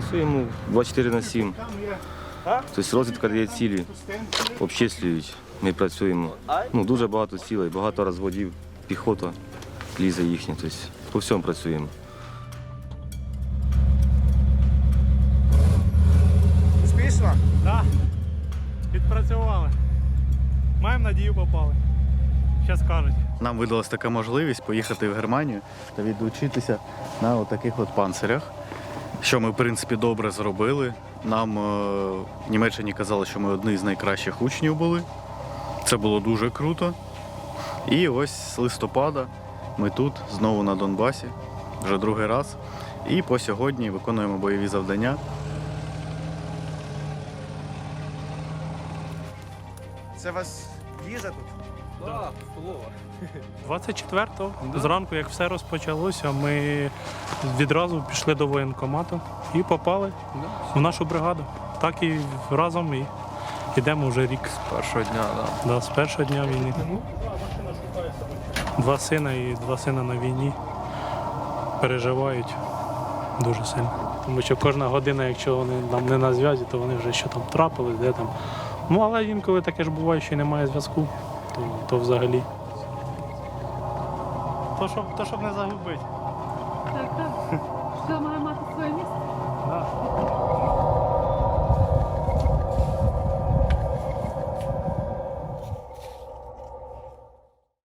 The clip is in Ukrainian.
працюємо 24 на 7. Тобто розвідка дає цілі, обчислюють. Ми працюємо. Ну, дуже багато цілей, багато розводів, піхота лізе їхня. Тобто по всьому працюємо. Успішно? Так, відпрацювали. Маємо надію попали. Ще скажуть. Нам видалась така можливість поїхати в Германію та відучитися на таких от панцирях, що ми, в принципі, добре зробили. Нам е, в Німеччині казали, що ми одні з найкращих учнів були. Це було дуже круто. І ось з листопада ми тут, знову на Донбасі, вже другий раз. І по сьогодні виконуємо бойові завдання. Це вас їжа тут? 24-го, зранку, як все розпочалося, ми відразу пішли до воєнкомату і попали в нашу бригаду. Так і разом і йдемо вже рік. З Першого дня, да. Да, з першого дня війни. Два сина і два сина на війні переживають дуже сильно. Тому що кожна година, якщо вони нам не на зв'язі, то вони вже що там трапилось, де там. Ну, але інколи таке ж буває, що й немає зв'язку, то, то взагалі. То щоб, то, щоб не загубити. Так, так.